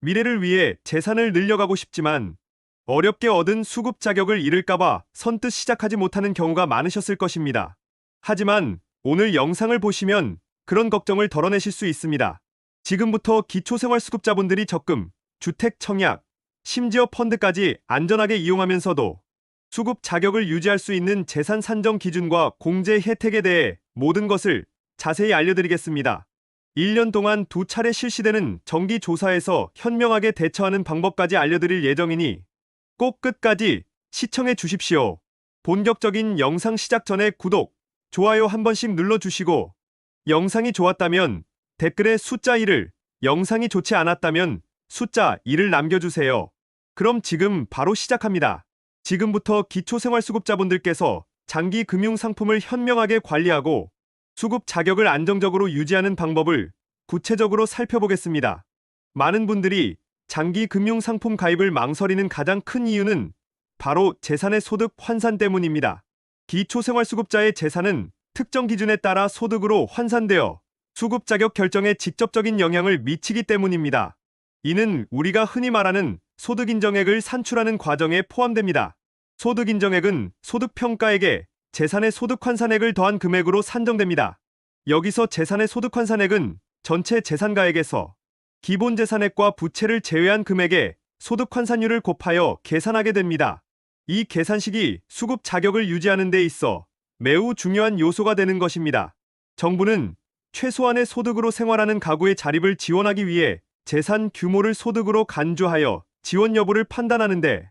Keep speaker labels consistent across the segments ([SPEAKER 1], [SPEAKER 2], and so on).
[SPEAKER 1] 미래를 위해 재산을 늘려가고 싶지만 어렵게 얻은 수급 자격을 잃을까봐 선뜻 시작하지 못하는 경우가 많으셨을 것입니다. 하지만 오늘 영상을 보시면 그런 걱정을 덜어내실 수 있습니다. 지금부터 기초생활수급자분들이 적금, 주택 청약, 심지어 펀드까지 안전하게 이용하면서도 수급 자격을 유지할 수 있는 재산 산정 기준과 공제 혜택에 대해 모든 것을 자세히 알려드리겠습니다. 1년 동안 두 차례 실시되는 정기 조사에서 현명하게 대처하는 방법까지 알려드릴 예정이니 꼭 끝까지 시청해 주십시오. 본격적인 영상 시작 전에 구독, 좋아요 한 번씩 눌러주시고 영상이 좋았다면 댓글에 숫자 1을, 영상이 좋지 않았다면 숫자 2를 남겨주세요. 그럼 지금 바로 시작합니다. 지금부터 기초생활수급자분들께서 장기 금융상품을 현명하게 관리하고 수급 자격을 안정적으로 유지하는 방법을 구체적으로 살펴보겠습니다. 많은 분들이 장기 금융 상품 가입을 망설이는 가장 큰 이유는 바로 재산의 소득 환산 때문입니다. 기초생활수급자의 재산은 특정 기준에 따라 소득으로 환산되어 수급 자격 결정에 직접적인 영향을 미치기 때문입니다. 이는 우리가 흔히 말하는 소득 인정액을 산출하는 과정에 포함됩니다. 소득 인정액은 소득 평가액에 재산의 소득 환산액을 더한 금액으로 산정됩니다. 여기서 재산의 소득 환산액은 전체 재산가액에서 기본 재산액과 부채를 제외한 금액에 소득 환산율을 곱하여 계산하게 됩니다. 이 계산식이 수급 자격을 유지하는 데 있어 매우 중요한 요소가 되는 것입니다. 정부는 최소한의 소득으로 생활하는 가구의 자립을 지원하기 위해 재산 규모를 소득으로 간주하여 지원 여부를 판단하는데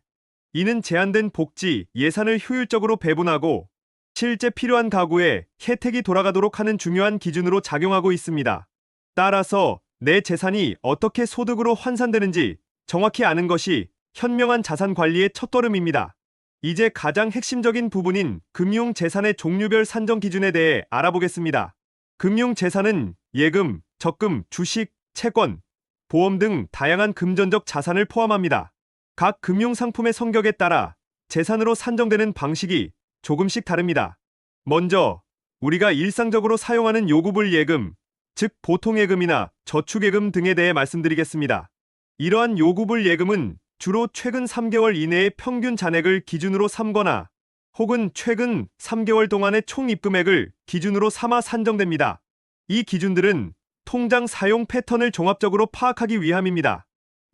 [SPEAKER 1] 이는 제한된 복지, 예산을 효율적으로 배분하고 실제 필요한 가구에 혜택이 돌아가도록 하는 중요한 기준으로 작용하고 있습니다. 따라서 내 재산이 어떻게 소득으로 환산되는지 정확히 아는 것이 현명한 자산 관리의 첫걸음입니다. 이제 가장 핵심적인 부분인 금융 재산의 종류별 산정 기준에 대해 알아보겠습니다. 금융 재산은 예금, 적금, 주식, 채권, 보험 등 다양한 금전적 자산을 포함합니다. 각 금융 상품의 성격에 따라 재산으로 산정되는 방식이 조금씩 다릅니다. 먼저 우리가 일상적으로 사용하는 요구불 예금, 즉 보통예금이나 저축예금 등에 대해 말씀드리겠습니다. 이러한 요구불 예금은 주로 최근 3개월 이내의 평균 잔액을 기준으로 삼거나 혹은 최근 3개월 동안의 총 입금액을 기준으로 삼아 산정됩니다. 이 기준들은 통장 사용 패턴을 종합적으로 파악하기 위함입니다.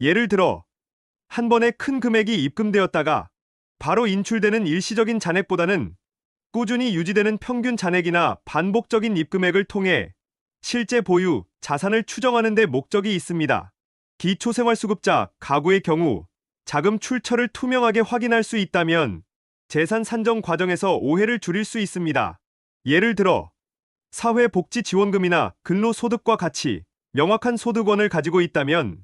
[SPEAKER 1] 예를 들어 한 번에 큰 금액이 입금되었다가 바로 인출되는 일시적인 잔액보다는 꾸준히 유지되는 평균 잔액이나 반복적인 입금액을 통해 실제 보유, 자산을 추정하는 데 목적이 있습니다. 기초생활수급자, 가구의 경우 자금 출처를 투명하게 확인할 수 있다면 재산 산정 과정에서 오해를 줄일 수 있습니다. 예를 들어 사회복지지원금이나 근로소득과 같이 명확한 소득원을 가지고 있다면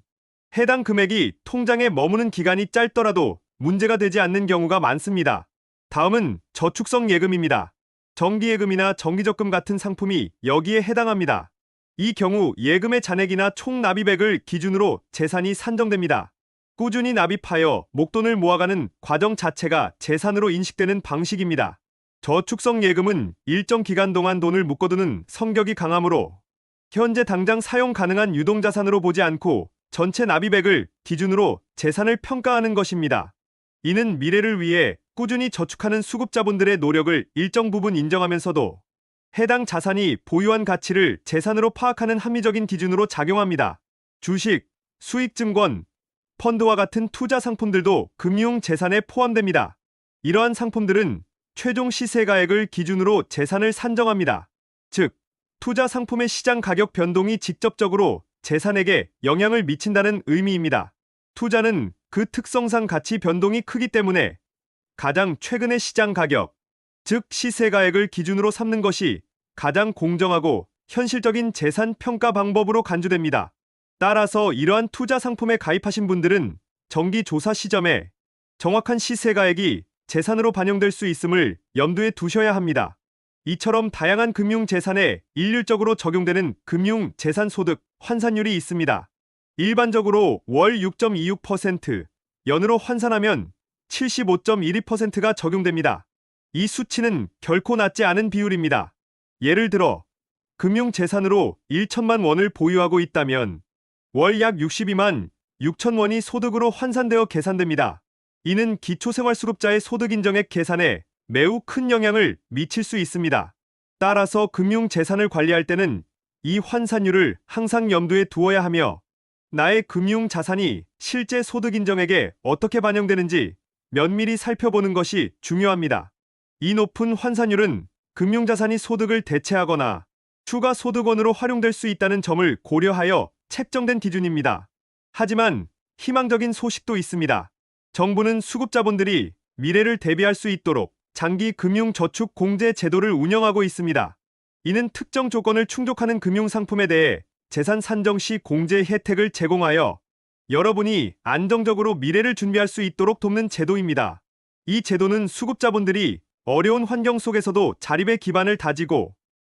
[SPEAKER 1] 해당 금액이 통장에 머무는 기간이 짧더라도 문제가 되지 않는 경우가 많습니다. 다음은 저축성 예금입니다. 정기예금이나 정기적금 같은 상품이 여기에 해당합니다. 이 경우 예금의 잔액이나 총 납입액을 기준으로 재산이 산정됩니다. 꾸준히 납입하여 목돈을 모아가는 과정 자체가 재산으로 인식되는 방식입니다. 저축성 예금은 일정 기간 동안 돈을 묶어두는 성격이 강하므로 현재 당장 사용 가능한 유동자산으로 보지 않고 전체 납입액을 기준으로 재산을 평가하는 것입니다. 이는 미래를 위해 꾸준히 저축하는 수급자분들의 노력을 일정 부분 인정하면서도 해당 자산이 보유한 가치를 재산으로 파악하는 합리적인 기준으로 작용합니다. 주식, 수익증권, 펀드와 같은 투자 상품들도 금융 재산에 포함됩니다. 이러한 상품들은 최종 시세가액을 기준으로 재산을 산정합니다. 즉, 투자 상품의 시장 가격 변동이 직접적으로 재산에게 영향을 미친다는 의미입니다. 투자는 그 특성상 가치 변동이 크기 때문에 가장 최근의 시장 가격, 즉 시세가액을 기준으로 삼는 것이 가장 공정하고 현실적인 재산 평가 방법으로 간주됩니다. 따라서 이러한 투자 상품에 가입하신 분들은 정기 조사 시점에 정확한 시세가액이 재산으로 반영될 수 있음을 염두에 두셔야 합니다. 이처럼 다양한 금융 재산에 일률적으로 적용되는 금융 재산 소득 환산율이 있습니다. 일반적으로 월 6.26%, 연으로 환산하면 75.12%가 적용됩니다. 이 수치는 결코 낮지 않은 비율입니다. 예를 들어 금융 재산으로 1천만 원을 보유하고 있다면 월 약 62만 6천 원이 소득으로 환산되어 계산됩니다. 이는 기초생활수급자의 소득 인정액 계산에 매우 큰 영향을 미칠 수 있습니다. 따라서 금융재산을 관리할 때는 이 환산율을 항상 염두에 두어야 하며 나의 금융자산이 실제 소득 인정액에 어떻게 반영되는지 면밀히 살펴보는 것이 중요합니다. 이 높은 환산율은 금융자산이 소득을 대체하거나 추가 소득원으로 활용될 수 있다는 점을 고려하여 책정된 기준입니다. 하지만 희망적인 소식도 있습니다. 정부는 수급자분들이 미래를 대비할 수 있도록 장기 금융 저축 공제 제도를 운영하고 있습니다. 이는 특정 조건을 충족하는 금융 상품에 대해 재산 산정 시 공제 혜택을 제공하여 여러분이 안정적으로 미래를 준비할 수 있도록 돕는 제도입니다. 이 제도는 수급자분들이 어려운 환경 속에서도 자립의 기반을 다지고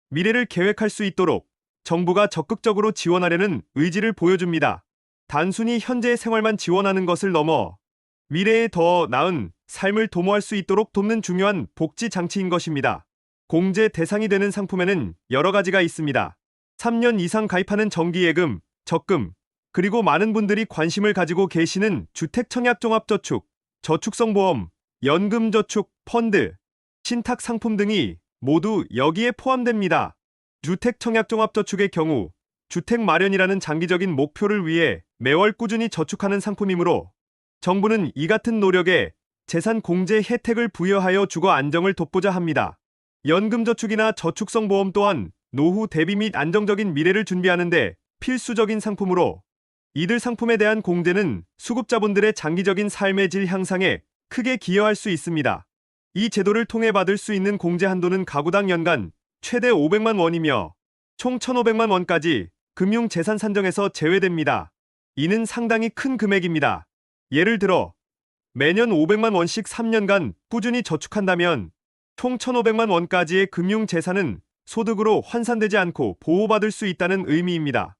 [SPEAKER 1] 미래를 계획할 수 있도록 정부가 적극적으로 지원하려는 의지를 보여줍니다. 단순히 현재의 생활만 지원하는 것을 넘어 미래에 더 나은 삶을 도모할 수 있도록 돕는 중요한 복지 장치인 것입니다. 공제 대상이 되는 상품에는 여러 가지가 있습니다. 3년 이상 가입하는 정기예금, 적금, 그리고 많은 분들이 관심을 가지고 계시는 주택청약종합저축, 저축성보험, 연금저축, 펀드, 신탁 상품 등이 모두 여기에 포함됩니다. 주택청약종합저축의 경우 주택 마련이라는 장기적인 목표를 위해 매월 꾸준히 저축하는 상품이므로 정부는 이 같은 노력에 재산 공제 혜택을 부여하여 주거 안정을 돕고자 합니다. 연금저축이나 저축성 보험 또한 노후 대비 및 안정적인 미래를 준비하는데 필수적인 상품으로 이들 상품에 대한 공제는 수급자분들의 장기적인 삶의 질 향상에 크게 기여할 수 있습니다. 이 제도를 통해 받을 수 있는 공제 한도는 가구당 연간 최대 500만 원이며 총 1,500만 원까지 금융 재산 산정에서 제외됩니다. 이는 상당히 큰 금액입니다. 예를 들어 매년 500만 원씩 3년간 꾸준히 저축한다면 총 1,500만 원까지의 금융 재산은 소득으로 환산되지 않고 보호받을 수 있다는 의미입니다.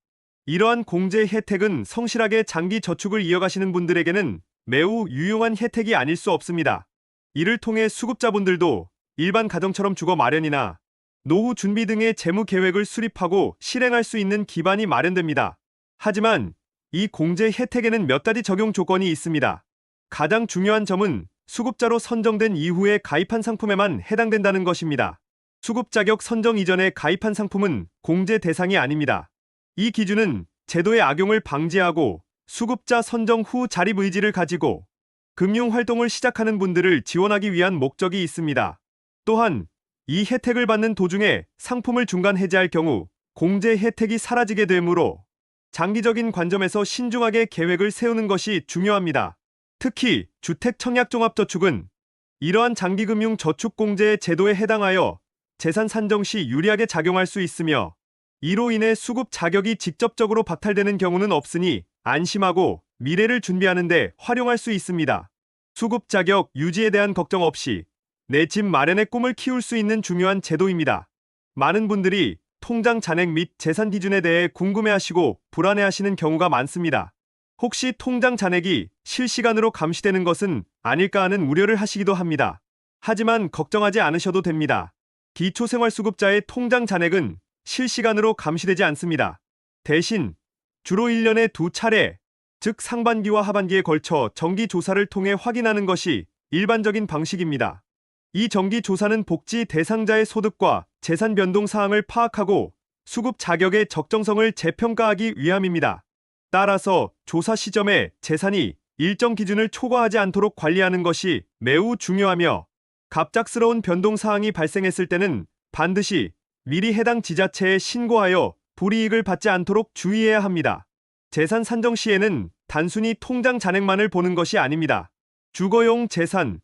[SPEAKER 1] 이러한 공제 혜택은 성실하게 장기 저축을 이어가시는 분들에게는 매우 유용한 혜택이 아닐 수 없습니다. 이를 통해 수급자분들도 일반 가정처럼 주거 마련이나 노후 준비 등의 재무 계획을 수립하고 실행할 수 있는 기반이 마련됩니다. 하지만 이 공제 혜택에는 몇 가지 적용 조건이 있습니다. 가장 중요한 점은 수급자로 선정된 이후에 가입한 상품에만 해당된다는 것입니다. 수급 자격 선정 이전에 가입한 상품은 공제 대상이 아닙니다. 이 기준은 제도의 악용을 방지하고 수급자 선정 후 자립 의지를 가지고 금융 활동을 시작하는 분들을 지원하기 위한 목적이 있습니다. 또한 이 혜택을 받는 도중에 상품을 중간 해지할 경우 공제 혜택이 사라지게 되므로 장기적인 관점에서 신중하게 계획을 세우는 것이 중요합니다. 특히 주택청약종합저축은 이러한 장기금융 저축공제 제도에 해당하여 재산 산정 시 유리하게 작용할 수 있으며 이로 인해 수급 자격이 직접적으로 박탈되는 경우는 없으니 안심하고 미래를 준비하는데 활용할 수 있습니다. 수급 자격 유지에 대한 걱정 없이 내 집 마련의 꿈을 키울 수 있는 중요한 제도입니다. 많은 분들이 통장 잔액 및 재산 기준에 대해 궁금해하시고 불안해하시는 경우가 많습니다. 혹시 통장 잔액이 실시간으로 감시되는 것은 아닐까 하는 우려를 하시기도 합니다. 하지만 걱정하지 않으셔도 됩니다. 기초생활수급자의 통장 잔액은 실시간으로 감시되지 않습니다. 대신 주로 1년에 두 차례, 즉 상반기와 하반기에 걸쳐 정기 조사를 통해 확인하는 것이 일반적인 방식입니다. 이 정기 조사는 복지 대상자의 소득과 재산 변동 사항을 파악하고 수급 자격의 적정성을 재평가하기 위함입니다. 따라서 조사 시점에 재산이 일정 기준을 초과하지 않도록 관리하는 것이 매우 중요하며 갑작스러운 변동 사항이 발생했을 때는 반드시 미리 해당 지자체에 신고하여 불이익을 받지 않도록 주의해야 합니다. 재산 산정 시에는 단순히 통장 잔액만을 보는 것이 아닙니다. 주거용 재산,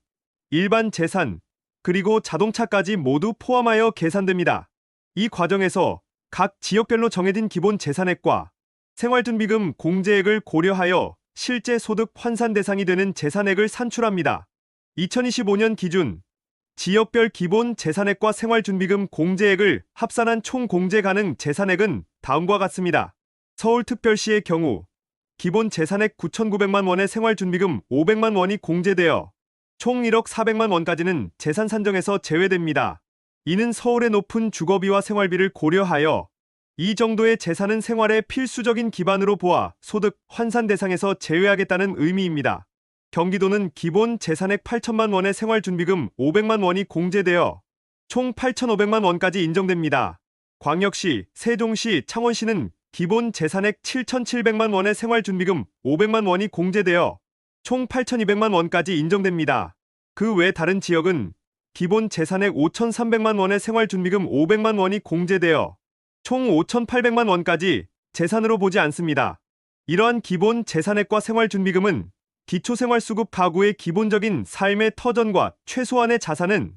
[SPEAKER 1] 일반 재산, 그리고 자동차까지 모두 포함하여 계산됩니다. 이 과정에서 각 지역별로 정해진 기본 재산액과 생활준비금 공제액을 고려하여 실제 소득 환산 대상이 되는 재산액을 산출합니다. 2025년 기준 지역별 기본 재산액과 생활준비금 공제액을 합산한 총 공제 가능 재산액은 다음과 같습니다. 서울특별시의 경우 기본 재산액 9,900만 원의 생활준비금 500만 원이 공제되어 총 1억 400만 원까지는 재산 산정에서 제외됩니다. 이는 서울의 높은 주거비와 생활비를 고려하여 이 정도의 재산은 생활의 필수적인 기반으로 보아 소득 환산 대상에서 제외하겠다는 의미입니다. 경기도는 기본 재산액 8천만 원의 생활준비금 500만 원이 공제되어 총 8,500만 원까지 인정됩니다. 광역시, 세종시, 창원시는 기본 재산액 7,700만 원의 생활준비금 500만 원이 공제되어 총 8,200만 원까지 인정됩니다. 그 외 다른 지역은 기본 재산액 5,300만 원의 생활준비금 500만 원이 공제되어 총 5,800만 원까지 재산으로 보지 않습니다. 이러한 기본 재산액과 생활준비금은 기초생활수급 가구의 기본적인 삶의 터전과 최소한의 자산은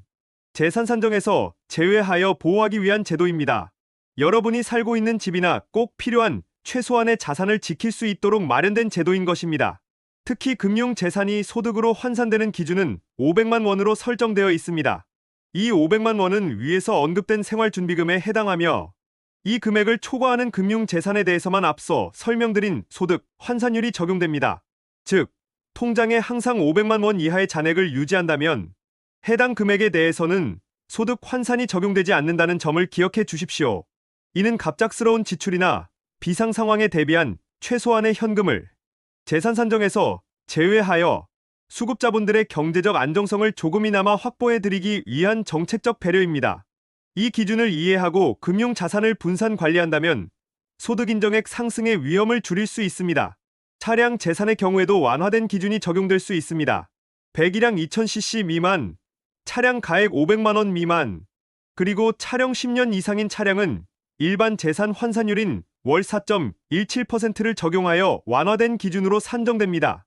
[SPEAKER 1] 재산 산정에서 제외하여 보호하기 위한 제도입니다. 여러분이 살고 있는 집이나 꼭 필요한 최소한의 자산을 지킬 수 있도록 마련된 제도인 것입니다. 특히 금융 재산이 소득으로 환산되는 기준은 500만 원으로 설정되어 있습니다. 이 500만 원은 위에서 언급된 생활준비금에 해당하며 이 금액을 초과하는 금융 재산에 대해서만 앞서 설명드린 소득 환산율이 적용됩니다. 즉, 통장에 항상 500만 원 이하의 잔액을 유지한다면 해당 금액에 대해서는 소득 환산이 적용되지 않는다는 점을 기억해 주십시오. 이는 갑작스러운 지출이나 비상 상황에 대비한 최소한의 현금을 재산 산정에서 제외하여 수급자분들의 경제적 안정성을 조금이나마 확보해 드리기 위한 정책적 배려입니다. 이 기준을 이해하고 금융 자산을 분산 관리한다면 소득 인정액 상승의 위험을 줄일 수 있습니다. 차량 재산의 경우에도 완화된 기준이 적용될 수 있습니다. 배기량 2000cc 미만, 차량 가액 500만 원 미만, 그리고 차량 10년 이상인 차량은 일반 재산 환산율인 월 4.17%를 적용하여 완화된 기준으로 산정됩니다.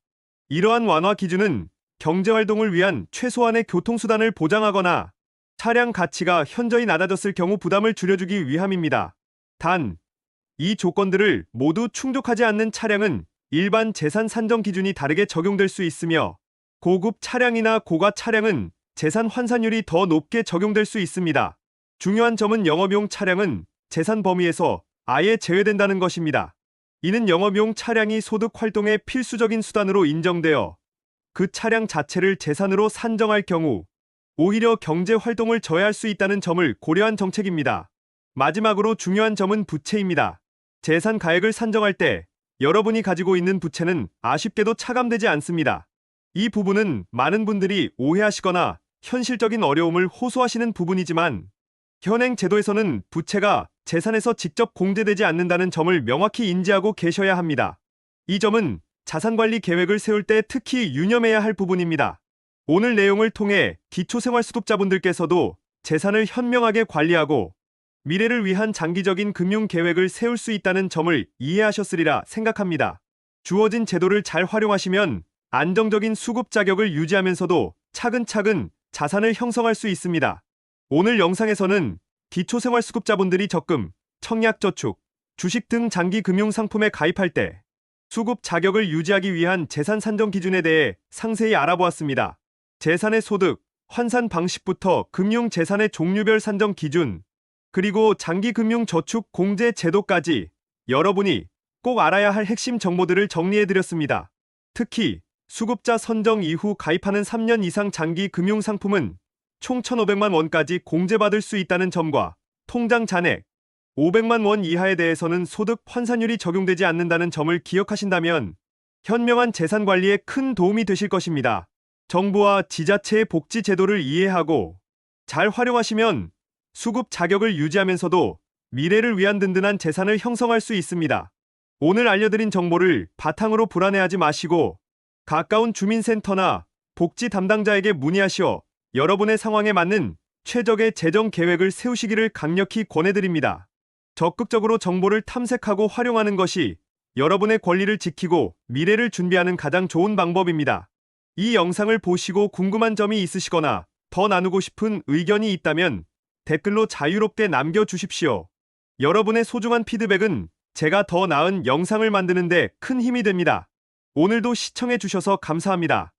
[SPEAKER 1] 이러한 완화 기준은 경제활동을 위한 최소한의 교통수단을 보장하거나 차량 가치가 현저히 낮아졌을 경우 부담을 줄여주기 위함입니다. 단, 이 조건들을 모두 충족하지 않는 차량은 일반 재산 산정 기준이 다르게 적용될 수 있으며 고급 차량이나 고가 차량은 재산 환산율이 더 높게 적용될 수 있습니다. 중요한 점은 영업용 차량은 재산 범위에서 아예 제외된다는 것입니다. 이는 영업용 차량이 소득 활동의 필수적인 수단으로 인정되어 그 차량 자체를 재산으로 산정할 경우 오히려 경제 활동을 저해할 수 있다는 점을 고려한 정책입니다. 마지막으로 중요한 점은 부채입니다. 재산 가액을 산정할 때 여러분이 가지고 있는 부채는 아쉽게도 차감되지 않습니다. 이 부분은 많은 분들이 오해하시거나 현실적인 어려움을 호소하시는 부분이지만 현행 제도에서는 부채가 재산에서 직접 공제되지 않는다는 점을 명확히 인지하고 계셔야 합니다. 이 점은 자산관리 계획을 세울 때 특히 유념해야 할 부분입니다. 오늘 내용을 통해 기초생활수급자분들께서도 재산을 현명하게 관리하고 미래를 위한 장기적인 금융 계획을 세울 수 있다는 점을 이해하셨으리라 생각합니다. 주어진 제도를 잘 활용하시면 안정적인 수급 자격을 유지하면서도 차근차근 자산을 형성할 수 있습니다. 오늘 영상에서는 기초생활수급자분들이 적금, 청약저축, 주식 등 장기 금융 상품에 가입할 때 수급 자격을 유지하기 위한 재산 산정 기준에 대해 상세히 알아보았습니다. 재산의 소득, 환산 방식부터 금융 재산의 종류별 산정 기준, 그리고 장기 금융 저축 공제 제도까지 여러분이 꼭 알아야 할 핵심 정보들을 정리해 드렸습니다. 특히 수급자 선정 이후 가입하는 3년 이상 장기 금융 상품은 총 1,500만 원까지 공제받을 수 있다는 점과 통장 잔액 500만 원 이하에 대해서는 소득 환산율이 적용되지 않는다는 점을 기억하신다면 현명한 재산 관리에 큰 도움이 되실 것입니다. 정부와 지자체의 복지 제도를 이해하고 잘 활용하시면 수급 자격을 유지하면서도 미래를 위한 든든한 재산을 형성할 수 있습니다. 오늘 알려드린 정보를 바탕으로 불안해하지 마시고 가까운 주민센터나 복지 담당자에게 문의하시어 여러분의 상황에 맞는 최적의 재정 계획을 세우시기를 강력히 권해드립니다. 적극적으로 정보를 탐색하고 활용하는 것이 여러분의 권리를 지키고 미래를 준비하는 가장 좋은 방법입니다. 이 영상을 보시고 궁금한 점이 있으시거나 더 나누고 싶은 의견이 있다면 댓글로 자유롭게 남겨주십시오. 여러분의 소중한 피드백은 제가 더 나은 영상을 만드는 데 큰 힘이 됩니다. 오늘도 시청해주셔서 감사합니다.